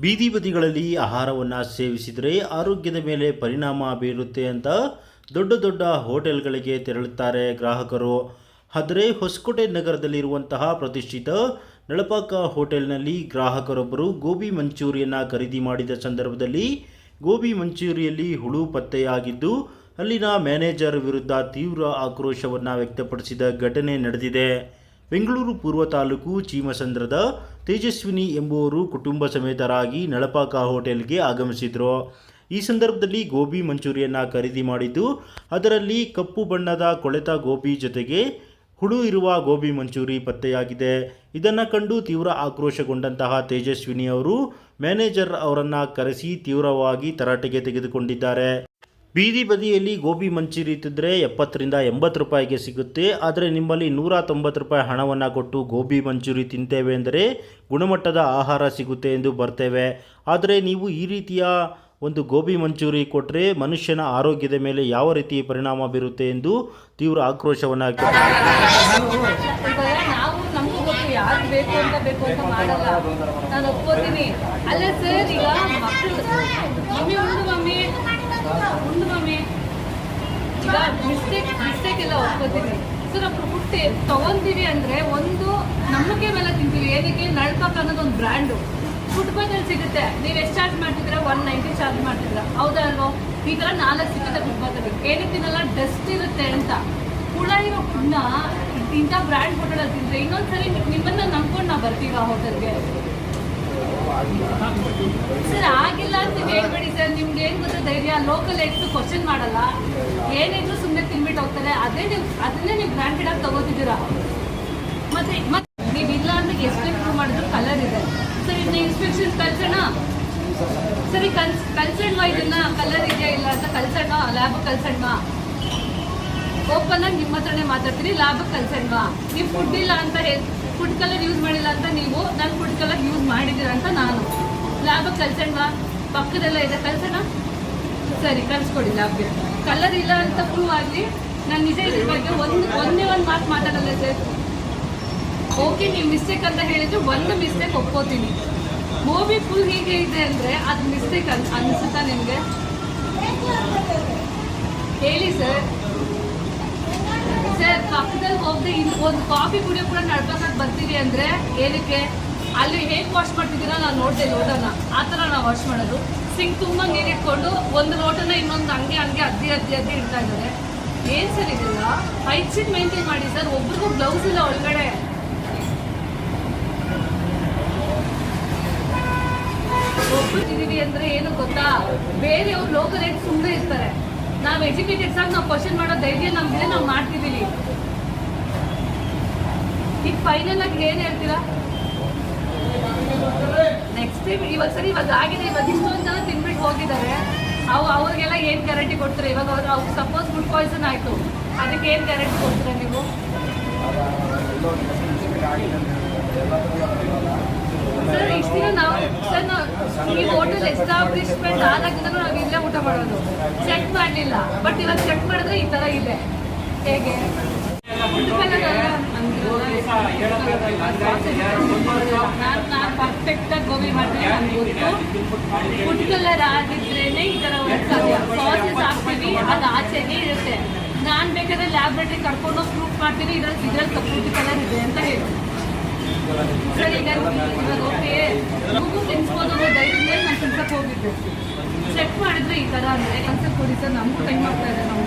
ಬೀದಿ ಬದಿಗಳಲ್ಲಿ ಆಹಾರವನ್ನು ಸೇವಿಸಿದರೆ ಆರೋಗ್ಯದ ಮೇಲೆ ಪರಿಣಾಮ ಬೀರುತ್ತೆ ಅಂತ ದೊಡ್ಡ ದೊಡ್ಡ ಹೋಟೆಲ್ಗಳಿಗೆ ತೆರಳುತ್ತಾರೆ ಗ್ರಾಹಕರು. ಆದರೆ ಹೊಸಕೋಟೆ ನಗರದಲ್ಲಿರುವಂತಹ ಪ್ರತಿಷ್ಠಿತ ನಳಪಾಕ ಹೋಟೆಲ್ನಲ್ಲಿ ಗ್ರಾಹಕರೊಬ್ಬರು ಗೋಬಿ ಮಂಚೂರಿಯನ್ನು ಖರೀದಿ ಮಾಡಿದ ಸಂದರ್ಭದಲ್ಲಿ ಗೋಬಿ ಮಂಚೂರಿಯಲ್ಲಿ ಹುಳು ಪತ್ತೆಯಾಗಿದ್ದು, ಅಲ್ಲಿನ ಮ್ಯಾನೇಜರ್ ವಿರುದ್ಧ ತೀವ್ರ ಆಕ್ರೋಶವನ್ನು ವ್ಯಕ್ತಪಡಿಸಿದ ಘಟನೆ ನಡೆದಿದೆ. ಬೆಂಗಳೂರು ಪೂರ್ವ ತಾಲೂಕು ಚೀಮಸಂದ್ರದ ತೇಜಸ್ವಿನಿ ಎಂಬುವರು ಕುಟುಂಬ ಸಮೇತರಾಗಿ ನಳಪಾಕ ಹೋಟೆಲ್ಗೆ ಆಗಮಿಸಿದರು. ಈ ಸಂದರ್ಭದಲ್ಲಿ ಗೋಬಿ ಮಂಚೂರಿಯನ್ನು ಖರೀದಿ ಮಾಡಿದ್ದು, ಅದರಲ್ಲಿ ಕಪ್ಪು ಬಣ್ಣದ ಕೊಳೆತ ಗೋಬಿ ಜೊತೆಗೆ ಹುಳು ಇರುವ ಗೋಬಿ ಮಂಚೂರಿ ಪತ್ತೆಯಾಗಿದೆ. ಇದನ್ನು ಕಂಡು ತೀವ್ರ ಆಕ್ರೋಶಗೊಂಡಂತಹ ತೇಜಸ್ವಿನಿ ಅವರು ಮ್ಯಾನೇಜರ್ ಅವರನ್ನು ಕರೆಸಿ ತೀವ್ರವಾಗಿ ತರಾಟೆಗೆ ತೆಗೆದುಕೊಂಡಿದ್ದಾರೆ. ಬೀದಿ ಬದಿಯಲ್ಲಿ ಗೋಬಿ ಮಂಚೂರಿ ತಿದ್ದರೆ ಎಪ್ಪತ್ತರಿಂದ ಎಂಬತ್ತು ರೂಪಾಯಿಗೆ ಸಿಗುತ್ತೆ. ಆದರೆ ನಿಮ್ಮಲ್ಲಿ ನೂರ ತೊಂಬತ್ತು ರೂಪಾಯಿ ಹಣವನ್ನು ಕೊಟ್ಟು ಗೋಬಿ ಮಂಚೂರಿ ತಿಂತೇವೆ ಎಂದರೆ ಗುಣಮಟ್ಟದ ಆಹಾರ ಸಿಗುತ್ತೆ ಎಂದು ಬರ್ತೇವೆ. ಆದರೆ ನೀವು ಈ ರೀತಿಯ ಒಂದು ಗೋಬಿ ಮಂಚೂರಿ ಕೊಟ್ಟರೆ ಮನುಷ್ಯನ ಆರೋಗ್ಯದ ಮೇಲೆ ಯಾವ ರೀತಿ ಪರಿಣಾಮ ಬೀರುತ್ತೆ ಎಂದು ತೀವ್ರ ಆಕ್ರೋಶವನ್ನು ಯಾರು ಬೇಕು ಸರ್, ಈಗ ಮಕ್ಕಳು ಉಂಡು ಮಮ್ಮಿ. ಈಗ ಮಿಸ್ಟೇಕ್ ಮಿಸ್ಟೇಕ್ ಎಲ್ಲ ನಾವು ಹುಟ್ಟಿ ತಗೊಂತೀವಿ ಅಂದ್ರೆ ಒಂದು ನಂಬಿಕೆ ಮೇಲೆ ತಿಂತೀವಿ. ಏನಕ್ಕೆ? ನಳ್ಪಾಕ್ ಅನ್ನೋದು ಒಂದು ಬ್ರ್ಯಾಂಡು ಫುಟ್ಪಾತಲ್ಲಿ ಸಿಗುತ್ತೆ. ನೀವು ಎಷ್ಟು ಚಾರ್ಜ್ ಮಾಡ್ತಿದ್ರೆ ಒನ್ ನೈಂಟಿ ಚಾರ್ಜ್ ಮಾಡ್ತಿದ್ರ ಹೌದಾ ಅಲ್ವೋ? ಈ ಥರ ನಾಲ್ಕು ಸಿಗುತ್ತೆ ಫುಟ್ಪಾತಲ್ಲಿ ಏನಕ್ಕೆ ತಿನ್ನಲ್ಲ? ಡಸ್ಟ್ ಇರುತ್ತೆ ಅಂತ. ಹುಳ ಇರೋ ಹುಣ್ಣ ಇಂಥ ಬ್ರ್ಯಾಂಡ್ ಹೋಟೆಲಲ್ಲಿ ತಿಂದ್ರೆ ಇನ್ನೊಂದ್ಸರಿ ನಿಮ್ಮನ್ನ ನಂಬ್ಕೊಂಡು ನಾವು ಬರ್ತೀವಿ ಆ ಹೋಟೆಲ್ಗೆ ಸರ್, ಆಗಿಲ್ಲ ಅಂತ ಹೇಳ್ಬೇಡಿ ಸರ್. ನಿಮ್ಗೆ ಏನ್ ಗೊತ್ತಾ ಧೈರ್ಯ? ಲೋಕಲ್ ಎಷ್ಟು ಕ್ವಶನ್ ಮಾಡಲ್ಲ. ಏನಿದ್ರು ಸುಮ್ಮನೆ ತಿನ್ಬಿಟ್ಟು ಹೋಗ್ತಾರೆ. ಅದೇ ನೀವು ಅದನ್ನೇ ನೀವು ಗ್ರಾಂಟೆಡ್ ಆಗಿ ತಗೋತಿದ್ದೀರಾ? ಮತ್ತೆ ಮತ್ತೆ ನೀವು ಇಲ್ಲ ಅಂದ್ರೆ ಎಷ್ಟು ಇಂಪ್ರೂವ್ ಮಾಡಿದ್ರು ಕಲರ್ ಇದೆ. ಸರ್, ಇನ್ನ ಇನ್ಸ್ಪೆಕ್ಷನ್ ಕಲ್ಸೋಣ ಸರಿ ಕಲ್ಸ್ ಕಲ್ಸಣ್ವಾ ಇದನ್ನ ಕಲರ್ ಇದೆಯಾ ಇಲ್ಲ ಅಂತ ಕಲ್ಸಣ್ವಾ ಲ್ಯಾಬ್ ಕಲ್ಸಣ್ವಾ ಓಪನ್ ಆಗಿ ನಿಮ್ಮ ಹತ್ರನೇ ಮಾತಾಡ್ತೀನಿ. ಲ್ಯಾಬ್ ಕಲ್ಸಣ್ವಾ ನೀವು ಫುಡ್ ಇಲ್ಲ ಅಂತ ಹೇಳಿ ಫುಡ್ ಕಲರ್ ಯೂಸ್ ಮಾಡಿಲ್ಲ ಅಂತ ನೀವು ನಾನು ಫುಡ್ ಕಲರ್ ಯೂಸ್ ಮಾಡಿದ್ದೀರ ಅಂತ ನಾನು. ಲ್ಯಾಬ್ ಕಲ್ಸಣ್ವಾ ಪಕ್ಕದೆಲ್ಲ ಇದೆ ಕಲ್ಸೋಣ ಸರಿ ಕಲ್ಸ್ಕೊಡಿ ಲ್ಯಾಬ್ಗೆ ಕಲರ್ ಇಲ್ಲ ಅಂತ ಪ್ರೂವ್ ಆಗಲಿ ನಾನು ನಿಜ ಇದ್ರ ಬಗ್ಗೆ ಒಂದು, ಒಂದೇ ಒಂದು ಮಾತು ಮಾತಾಡಲ್ಲ ಸರ್ ಓಕೆ ನೀವು ಮಿಸ್ಟೇಕ್ ಅಂತ ಹೇಳಿದ್ರೆ ಒಂದು ಮಿಸ್ಟೇಕ್ ಒಪ್ಕೋತೀನಿ. ಮೂವಿ ಫುಲ್ ಹೀಗೆ ಇದೆ ಅಂದರೆ ಅದು ಮಿಸ್ಟೇಕ್ ಅನ್, ಅನಿಸುತ್ತಾ ನಿಮಗೆ? ಹೇಳಿ ಸರ್ ಪಕ್ಕದಲ್ಲಿ ಹೋಗದೆ ಒಂದು ಕಾಫಿ ಕುಡಿಯೋ ಕೂಡ ನಡ್ಬೇಕಾಗಿ ಬರ್ತೀವಿ ಅಂದ್ರೆ ಏನಕ್ಕೆ? ಅಲ್ಲಿ ಹೇಗ್ ವಾಶ್ ಮಾಡ್ತಿದ್ದೀರಾ? ನಾನು ನೋಡ್ದೆ ಲೋಟನ ಆ ಥರ ನಾವು ವಾಶ್ ಮಾಡೋದು. ಸಿಂಕ್ ತುಂಬಾ ನೀರಿಟ್ಕೊಂಡು ಒಂದು ಲೋಟನ ಇನ್ನೊಂದು ಹಂಗೆ ಹಂಗೆ ಅದ್ದಿ ಅದ್ದಿ ಅದ್ದಿ ಇಡ್ತಾ ಇದ್ದಾರೆ. ಏನ್ ಸರ್ ಇದೆಲ್ಲ? ಹೈಜಿನ್ ಮೇಂಟೈನ್ ಮಾಡಿ ಸರ್. ಒಬ್ರಿಗೂ ಬ್ಲೌಸ್ ಇಲ್ಲ ಒಳಗಡೆ. ಒಬ್ಬರಿದ್ದೀವಿ ಅಂದ್ರೆ ಏನು ಗೊತ್ತಾ? ಬೇರೆಯವ್ರು ಲೋಕಲ್ ರೇಟ್ ಸುಮ್ಮನೆ ಇರ್ತಾರೆ. ನಾವು ಎಜುಕೇಟೆಡ್ ಆಗಿ ನಾವು ಕ್ವಶನ್ ಮಾಡೋ ಧೈರ್ಯ ನಮ್ಗೆ ನಾವು ಮಾಡ್ತಿದ್ದೀವಿ. ಈಗ ಫೈನಲ್ ಆಗಿ ಏನ್ ಹೇಳ್ತೀರಾ? ನೆಕ್ಸ್ಟ್ ಟೈಮ್ ಇವಾಗ ಸರಿ, ಇವಾಗ ಆಗಿದೆ ಇವಾಗ ಇಷ್ಟೊಂದು ಜನ ತಿನ್ಬಿಟ್ಟು ಹೋಗಿದ್ದಾರೆ. ಅವು ಅವ್ರಿಗೆಲ್ಲ ಏನು ಗ್ಯಾರಂಟಿ ಕೊಡ್ತಾರೆ? ಇವಾಗ ಅವ್ರು ಅವ್ರು ಸಪೋಸ್ ಫುಡ್ ಪಾಯ್ಸನ್ ಆಯ್ತು. ಅದಕ್ಕೆ ಏನ್ ಗ್ಯಾರಂಟಿ ಕೊಡ್ತೀರಾ ನೀವು? ಸರ್ ಇಷ್ಟು ದಿನ ನಾವು ಸರ್ ನಾವು ಈ ಹೋಟೆಲ್ ಎಸ್ಟಾಬ್ಲಿಷ್ಮೆಂಟ್ ಆದಾಗಿಂದ ನಾವು ಇಲ್ಲೇ ಊಟ ಮಾಡೋದು. ಚೆಕ್ ಮಾಡಲಿಲ್ಲ. ಬಟ್ ಇವಾಗ ಚೆಕ್ ಮಾಡಿದ್ರೆ ಈ ತರ ಇದೆ. ಹೇಗೆ? ಪರ್ಫೆಕ್ಟಾಗಿ ಗೋಬಿ ಮಾಡ್ತೀನಿ ನನಗೆ ಫುಡ್ ಕಲರ್ ಆಗಿದ್ರೇನೆ ಈ ಥರ ಸಾಧ್ಯ ಸಾಸಸ್ ಅದು ಆಚೆನೇ ಇರುತ್ತೆ ನಾನು ಬೇಕಾದ್ರೆ ಕರ್ಕೊಂಡು ಪ್ರೂಫ್ ಮಾಡ್ತೀನಿ ಇದ್ರಲ್ಲಿ ಇದ್ರಲ್ಲಿ ಫುಡ್ ಕಲರ್ ಇದೆ ಅಂತ ಹೇಳಿ ಸರ್ ಈಗ ಓಕೆ ಮಗು ತಿನ್ಸ್ಬೋದು ಧೈರ್ಯದಿಂದ ನಾನು ತಿನ್ಸಕ್ಕೆ ಹೋಗಿದ್ದೆ ಚೆಕ್ ಮಾಡಿದ್ರೆ ಈ ಥರ ಅಂದರೆ ಕನ್ಸಲ್ ಕೊಡಿ ಸರ್, ನಮಗೂ ಟೈಮ್ ಆಗ್ತಾ ಇದೆ ನಾವು